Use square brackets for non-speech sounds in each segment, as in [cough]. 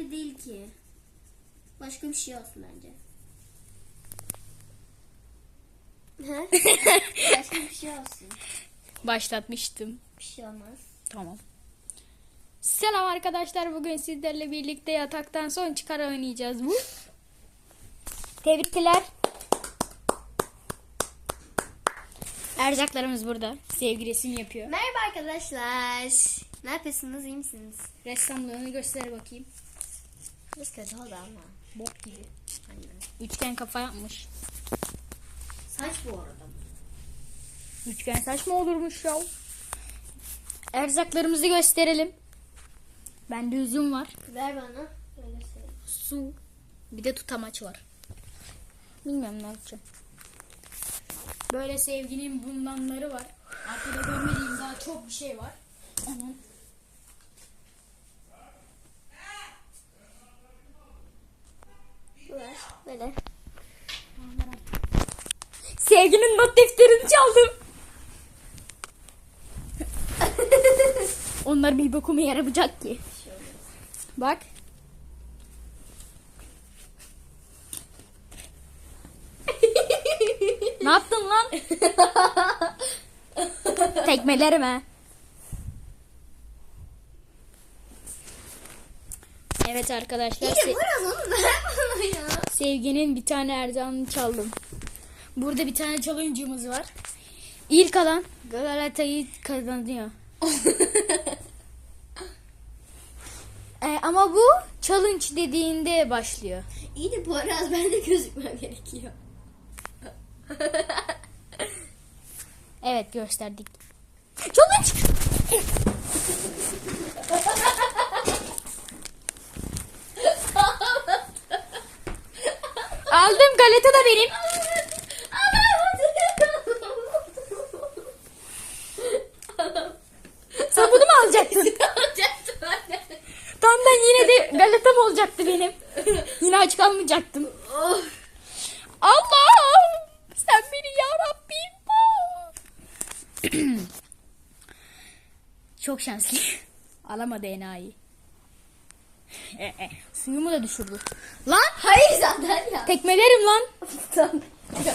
ilgili değil ki. Başka bir şey olsun bence. [laughs] Başka bir şey olsun. Başlatmıştım. Bir şey olmaz. Tamam. Selam arkadaşlar. Bugün sizlerle birlikte yataktan son çıkar oynayacağız bu. Tebrikler. Erzaklarımız burada. Sevgi resim yapıyor. Merhaba arkadaşlar. Ne yapıyorsunuz? İyi misiniz? Ressamlığını göster bakayım. Biraz kötü oldu ama. Bok gibi. Aynen. Üçgen kafa yapmış. Saç bu arada. Üçgen saç mı olurmuş ya? Erzaklarımızı gösterelim. Bende üzüm var. Ver bana. Öyle söyle. Su. Bir de tutamaç var. Bilmiyorum ne yapacağım. Böyle sevginin bundanları var. Arkada görmediğim daha çok bir şey var. Onun. Böyle. Sevginin not defterini çaldım. Onlar bir bokuma yaramayacak ki. Bak. ne yaptın lan? Tekmelerim Evet arkadaşlar. İyi se-. Sevginin bir tane erzağını çaldım. Burada bir tane challenge'ımız var. İlk alan Galata'yı kazanıyor. Ee, [laughs] ama bu challenge dediğinde başlıyor. İyi de bu ara ben de gözükmem gerekiyor. Evet gösterdik. Challenge! [laughs] Aldım galeta da benim. Sen bunu mu alacaktın? Tam ben yine de galetam olacaktı benim. Yine aç kalmayacaktım. Allah! Sen beni yarabbim. Çok şanslı. Alamadı enayi. Suyumu da düşürdü. Lan! Hayır zaten ya. Tekmelerim lan. ne yapıyor?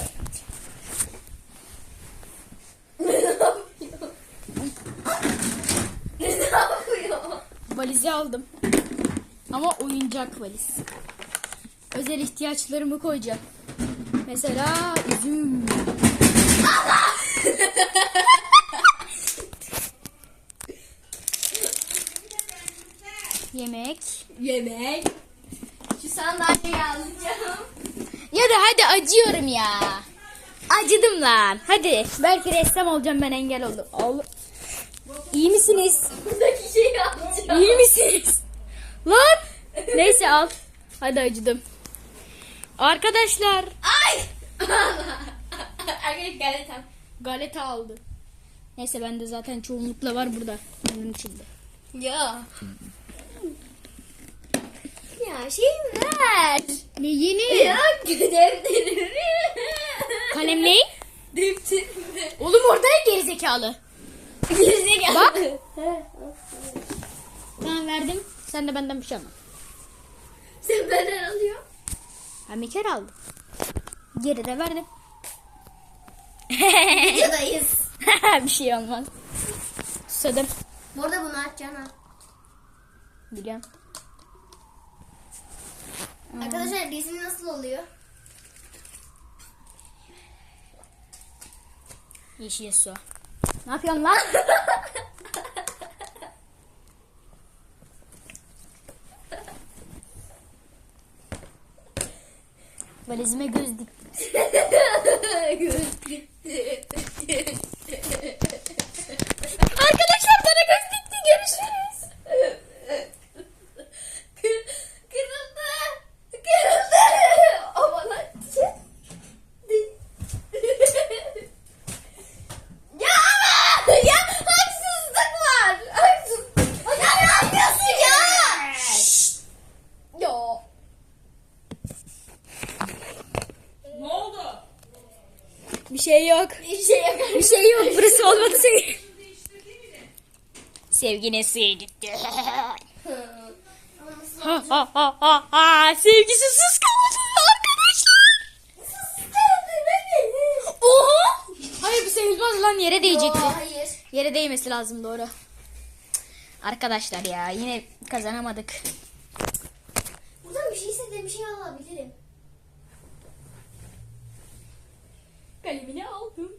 ne yapıyor? Valizi aldım. Ama oyuncak valiz. Özel ihtiyaçlarımı koyacağım. Mesela üzüm. [laughs] Yemek. Yemek. Şu sandalyeyi alacağım. Ya da hadi acıyorum ya. Acıdım lan. Hadi. Belki ressam olacağım ben engel oldum. Ol İyi misiniz? Buradaki şeyi alacağım. İyi misiniz? Lan. Neyse al. Hadi acıdım. Arkadaşlar. Ay! [laughs] Arkadaşlar galetam. Galeta aldı. Neyse bende zaten çoğunlukla var burada. Bunun içinde. Ya. Ya şey ver. Ne yeni? Ya defterimi. Kalem ne? Defterimi. Oğlum orada gerizekalı. Gerizekalı. Bak. Tamam verdim. Sen de benden bir şey alma. Sen benden alıyor. Ben bir kere aldım. Geri de verdim. Videodayız. [laughs] bir şey olmaz. Susadım. Bu arada bunu açacaksın ha. Biliyorum. Arkadaşlar nasıl oluyor? Yeşil su. Ne yapıyorsun lan? Valizime göz diktim. [laughs] Göz gitti. Arkadaşlar bana göz dikti. Görüşürüz. Kır- Kırıldı. Kırıldı. O bana çıktı. Ya ama ya haksızlık var. Haksızlık. Ya ne yapıyorsun ya? Ya. Ne oldu? Bir şey yok. Bir şey yok. Bir şey yok. Burası olmadı senin. Sevgine suya [laughs] gitti. Ha. ha ha ha ha. Sevgisiz kavuşuyor arkadaşlar. Oha. Hayır bu sevilmez lan yere değecekti. Hayır. Yere değmesi lazım doğru. Arkadaşlar ya yine kazanamadık. Buradan bir şey istediğim bir şey alabilirim. Kalemini aldım.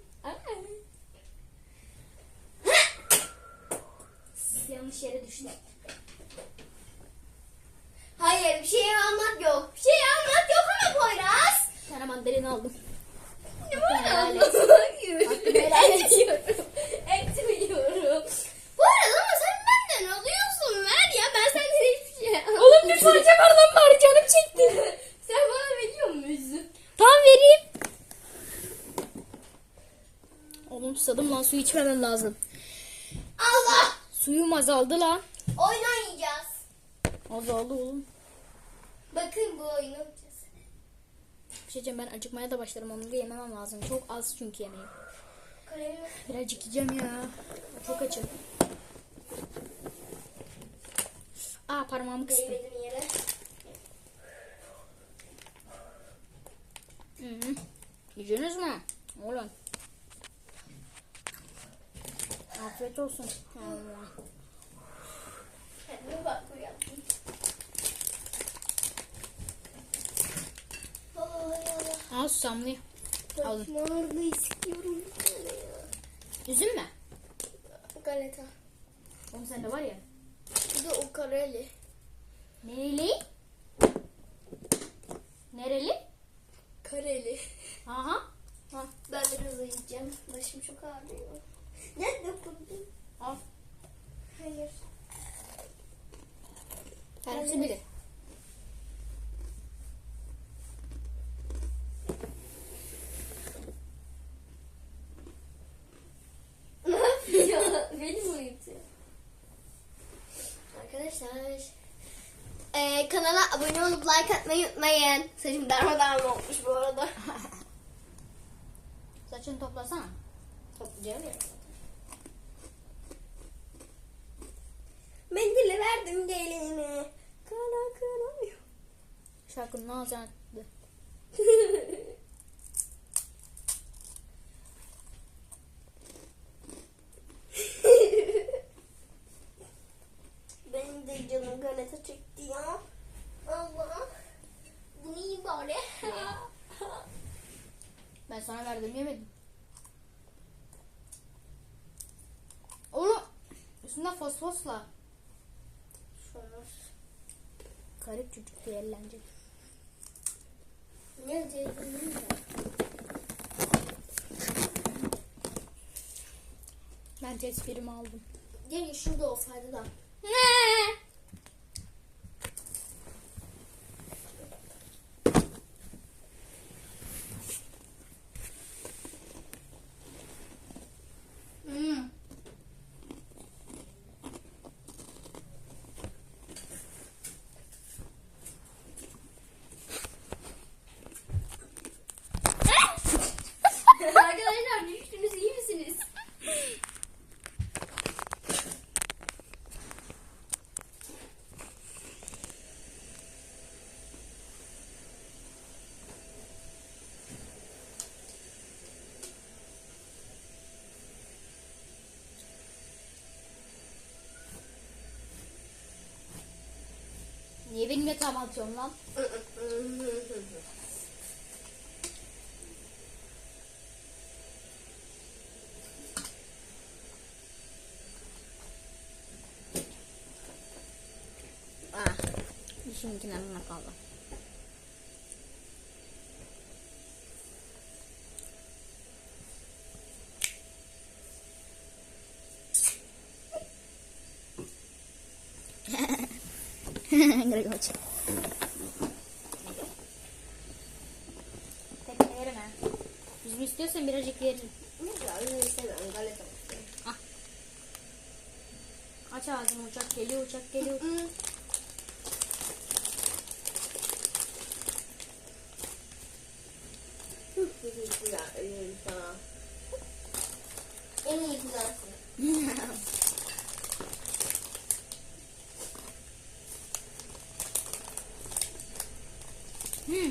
Yanlış yere düştü. Hayır bir şey almak yok. Bir şey almak yok ama Poyraz. Bir tane mandalina aldım. Hayır. helal et. Etmiyorum. Etmiyorum. Poyraz ama sen benden alıyorsun. Ver ya ben senden hiçbir şey almıyorum. Oğlum bir parça ver lan bari canım çekti. [laughs] Sen bana veriyor musun? Tamam vereyim. Oğlum susadım lan su içmemem lazım. Allah. Suyum azaldı lan. Oyun oynayacağız. Azaldı oğlum. Bakın bu oyunu oynayacağız. Bir şey diyeceğim ben acıkmaya da başlarım onu da yememem lazım. Çok az çünkü yemeğim. Birazcık yiyeceğim ya. Çok açım. Aa parmağımı kıstım. değmedim yere. Hı hı. Yiyeceğiniz mi? Oğlum. Afiyet olsun. Allah. Kendime bak yaptım. Ay Allah. Aa susamlı. Alın. Ağrıdı istiyorum. bir. Üzüm mü? Galeta. Oğlum sende var ya. Bu da o kareli. Nereli? Nereli? Kareli. Aha. Ha, ben biraz uyuyacağım. Başım çok ağrıyor. Ne dokundun? Al. Hayır. Tanesi biri. Ne yapıyor? [laughs] Beni mi uyutuyor? Arkadaşlar. Ee, kanala abone olup like atmayı unutmayın. Saçım darmadağın olmuş bu arada. [laughs] Saçını toplasana. Toplayacağım ya. Mendili verdim gelinime. Kara kıramıyor. Şarkının ağzına Benim [laughs] de canım galeta çekti ya. Allah. Bu iyi bari. Ben sana verdim yemedim. Oğlum. Üstünden fosfosla. Şunlar. Garip çocuk diye eğlenecek. Ne diyeyim? Ben tespirimi aldım. Gelin şurada olsaydı da. Ne? Hmm. Arkadaşlar düştünüz iyi misiniz? Yatağıma atıyorsun lan? Ah. Şimdikinden buna kaldı. [laughs] Gotta go check. Tekne yerim ha. İstiyorsan birazcık yerim. Aç ağzını uçak geliyor uçak geliyor. En iyi güzelsin. Hı.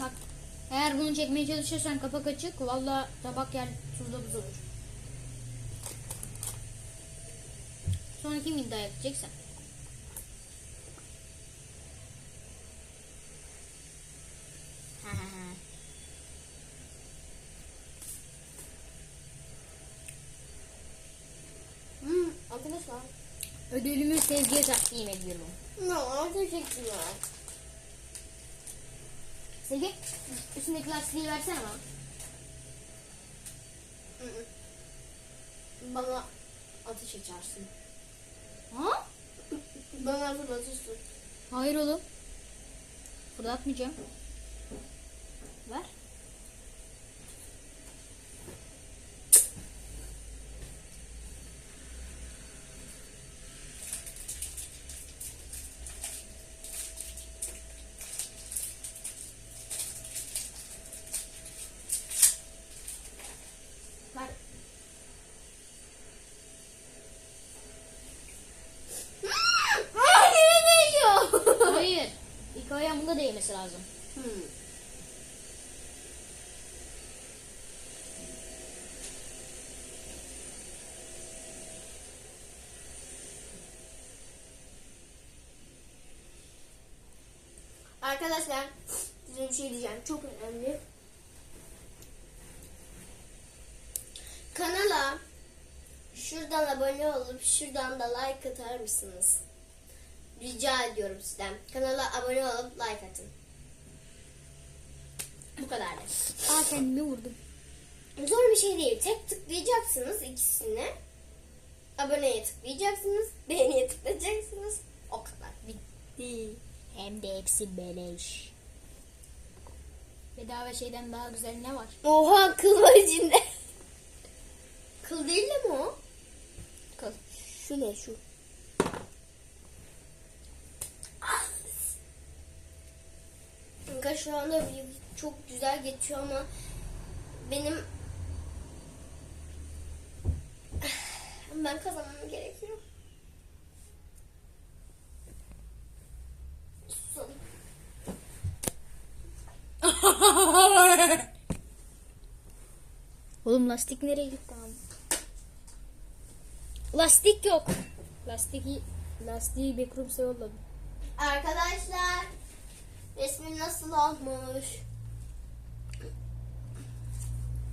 Bak eğer bunu çekmeye çalışırsan kapak açık valla tabak yer tuzla buz olur. Sonra kim iddia ha [laughs] ha. Hmm, arkadaşlar. Ödülümü sevgiye takdim ediyorum. No, teşekkürler. Sevgi üstündeki lastiği versene bana. Bana ateş açarsın. Ha? Bana fırlatırsın. Hayır oğlum. Fırlatmayacağım. Ver. Ver. Aa, yine değiyor. Hayır. Bunda değmesi lazım. Hmm. Arkadaşlar size bir şey diyeceğim. Çok önemli. Kanala şuradan abone olup şuradan da like atar mısınız? Rica ediyorum sizden. Kanala abone olup like atın. Bu kadar da. Aa kendimi vurdum. Zor bir şey değil. Tek tıklayacaksınız ikisine. Aboneye tıklayacaksınız. Beğeniye tıklayacaksınız. O kadar. Bitti. Hem de hepsi beleş. Bedava şeyden daha güzel ne var? Oha kıl var içinde. kıl değil de mi o? Kıl. Şu ne şu? Kanka şu anda çok güzel geçiyor ama benim [sighs] ben kazanmam gerekiyor. [laughs] Oğlum lastik nereye gitti abi? Lastik yok. Lastiği lastiği Backrooms'a yolladım. Arkadaşlar resmim nasıl olmuş?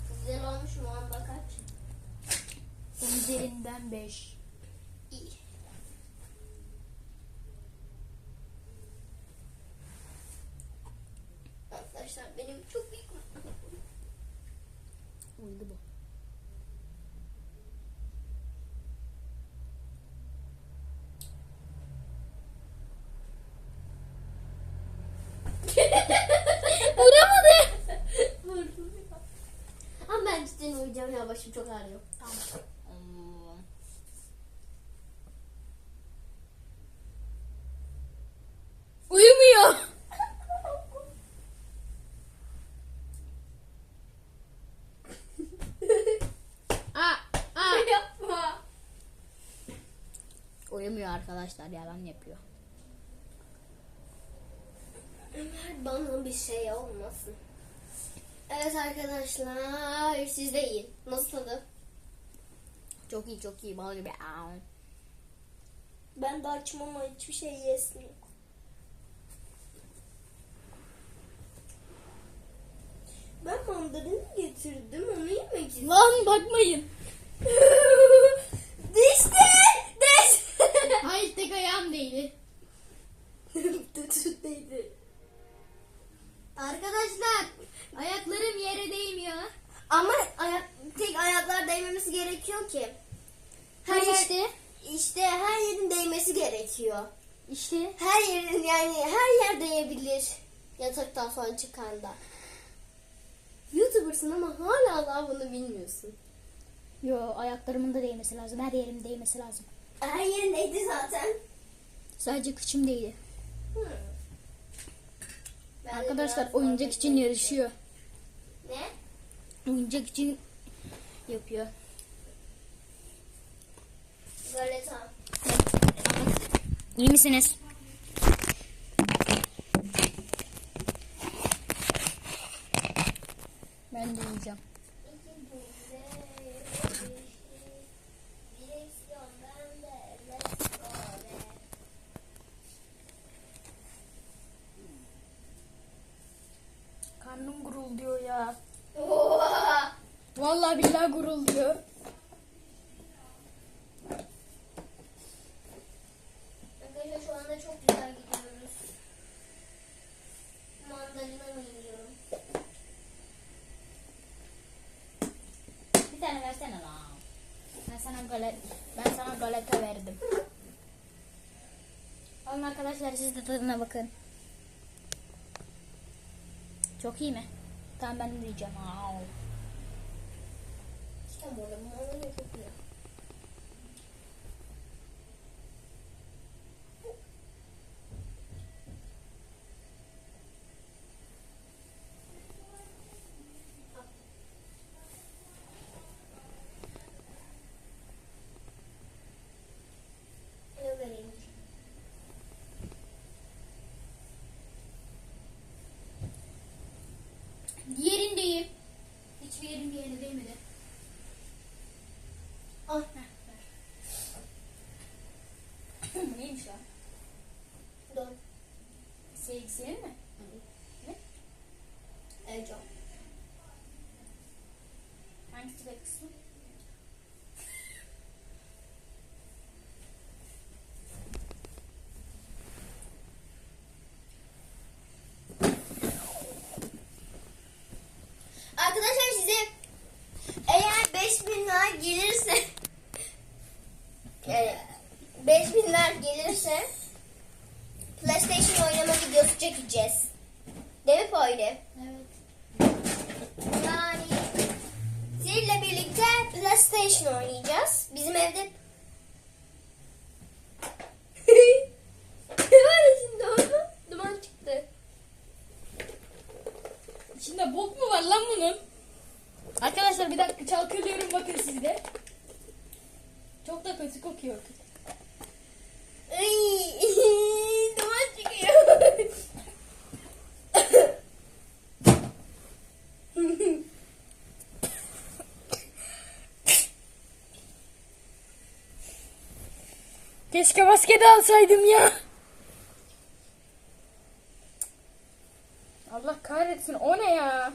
Güzel olmuş mu? Bakar. Onun üzerinden 5. İyi. Arkadaşlar benim çok büyük Uydu bu. Vuramadı. Vurdum. Ama ben cidden uyuyacağım ya başım çok ağrıyor. Tamam. Hmm. Uyumuyor. [laughs] Aa, aa. Yapma. Uyumuyor arkadaşlar yalan yapıyor. Ömer bana bir şey olmasın. Evet arkadaşlar siz de yiyin. Nasıl tadı? Çok iyi çok iyi bal gibi. Ben de açım ama hiçbir şey yesim yok. Ben mandalini getirdim onu yemek istiyorum. Lan bakmayın. [laughs] Dişti! Diş! Hayır tek ayağım değdi. [laughs] Tutuydu. Arkadaşlar ayaklarım yere değmiyor. Ama ayak, tek ayaklar değmemesi gerekiyor ki. Her yer, işte. işte her yerin değmesi gerekiyor. İşte. Her yerin yani her yer değebilir. Yataktan sonra çıkanda. YouTuber'sın ama hala daha bunu bilmiyorsun. Yo ayaklarımın da değmesi lazım. Her yerim değmesi lazım. Her yerin değdi zaten. Sadece kıçım değdi. Hı. Arkadaşlar oyuncak için yarışıyor. Ne? Oyuncak için yapıyor. Galeta. İyi misiniz? Ben de yiyeceğim. Direksiyon bende. Let's go be. Karnım gurulduyor ya. Oha! Vallahi billahi gurulduyor. Arkadaşlar şu anda çok güzel gidiyoruz. Mandalina mı yiyorum? Bir tane versene lan. Ben sana galet ben sana galeta verdim. Alın arkadaşlar siz de tadına bakın. Çok iyi mi? Tamam ben de yiyeceğim. Au. İşte burada mandalina çok iyi. Ne thanks to lan bunun? Arkadaşlar bir dakika çalkalıyorum bakın sizde. Çok da kötü kokuyor. [laughs] Duman çıkıyor. [laughs] Keşke maske de alsaydım ya. Allah kahretsin o ne ya?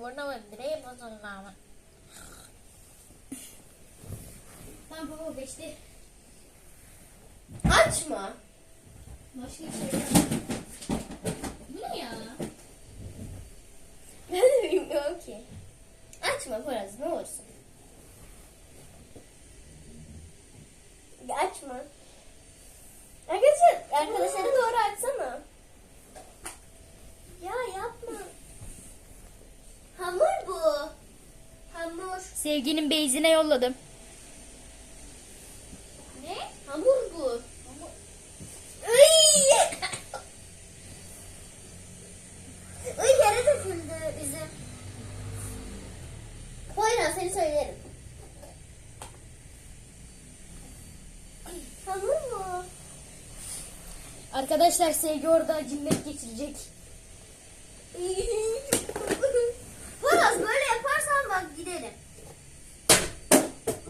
Bozuldu ama. Tamam baba geçti. Açma. Başka bir şey. Bu ne ya? [laughs] Ben de bilmiyorum ki. Açma Poyraz ne olursun. Açma. Arkadaşlar, arkadaşlara doğru açsana. Ya yapma. Hamur bu. Hamur. Sevginin beyzine yolladım. Ne? Hamur bu. Hamur. Iy yere döküldü bizim. Poyraz seni söylerim. Hamur mu? Arkadaşlar Sevgi orada cinnet geçirecek. Poyraz böyle yaparsan bak gidelim.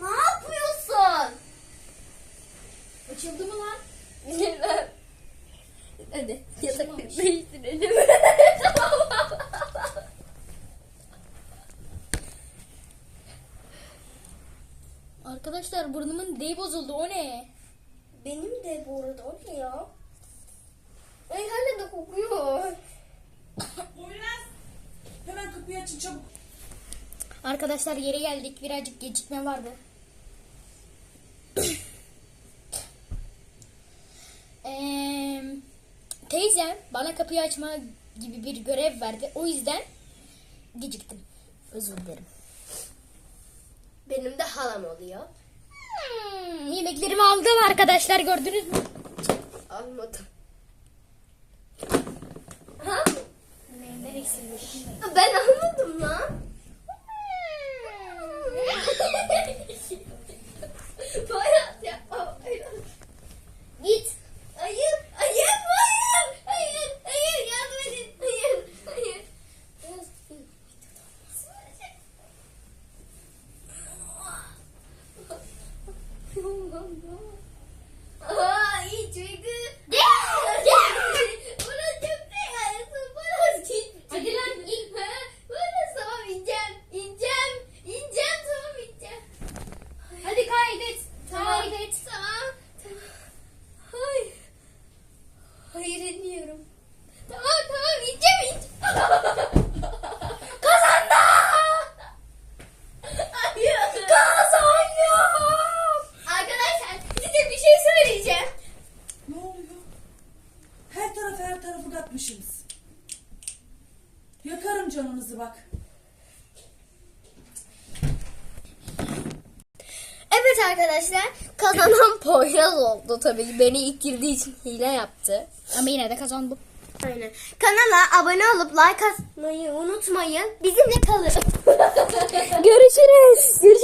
Ne yapıyorsun? Açıldı mı lan? Bilmem. Hadi yatakta Açılmamış. değiştirelim. Arkadaşlar burnumun direği bozuldu o ne? Benim de bu arada o ne ya? Ay hala da kokuyor. Poyraz. Hemen kapıyı açın çabuk. Arkadaşlar yere geldik birazcık gecikme vardı. Eee teyzem bana kapıyı açma gibi bir görev verdi. O yüzden geciktim. Özür dilerim. Benim de halam oluyor. Hmm, yemeklerimi aldım arkadaşlar gördünüz mü? Almadım. Ha? Ne. Ben almadım lan. Hmm. [laughs] Git. Poyraz oldu tabii. Beni ilk girdiği için hile yaptı. Ama yine de kazandım. Aynen. Kanala abone olup like atmayı unutmayın. Bizimle kalın. [laughs] [laughs] Görüşürüz. Görüşürüz.